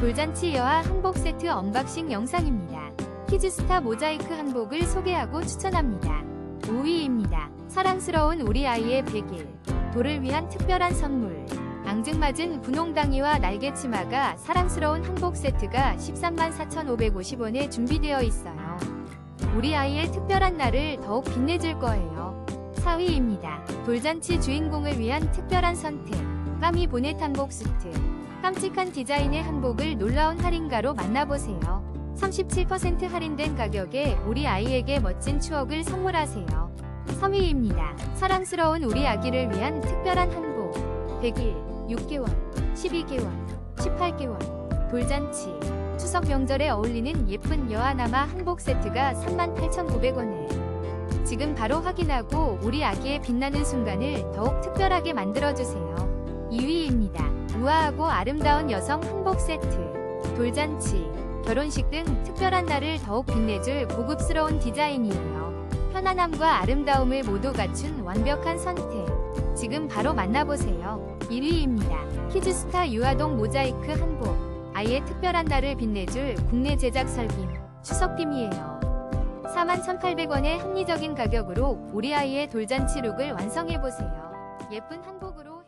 돌잔치 여하 한복 세트 언박싱 영상입니다. 키즈스타 모자이크 한복을 소개하고 추천합니다. 5위입니다. 사랑스러운 우리 아이의 100일. 돌을 위한 특별한 선물. 앙증맞은 분홍당이와 날개치마가 사랑스러운 한복 세트가 13만 4,550원에 준비되어 있어요. 우리 아이의 특별한 날을 더욱 빛내줄 거예요. 4위입니다. 돌잔치 주인공을 위한 특별한 선택. 까미 보넷 한복 수트. 깜찍한 디자인의 한복을 놀라운 할인가로 만나보세요. 37% 할인된 가격에 우리 아이에게 멋진 추억을 선물하세요. 3위입니다. 사랑스러운 우리 아기를 위한 특별한 한복. 100일, 6개월, 12개월, 18개월, 돌잔치, 추석 명절에 어울리는 예쁜 여아나마 한복 세트가 38,900원에 지금 바로 확인하고 우리 아기의 빛나는 순간을 더욱 특별하게 만들어주세요. 2위입니다. 우아하고 아름다운 여성 한복 세트. 돌잔치, 결혼식 등 특별한 날을 더욱 빛내줄 고급스러운 디자인이에요. 편안함과 아름다움을 모두 갖춘 완벽한 선택. 지금 바로 만나보세요. 1위입니다. 키즈스타 유아동 모자이크 한복. 아이의 특별한 날을 빛내줄 국내 제작 설빔, 추석빔이에요. 41,800원의 합리적인 가격으로 우리 아이의 돌잔치 룩을 완성해보세요. 예쁜 한복으로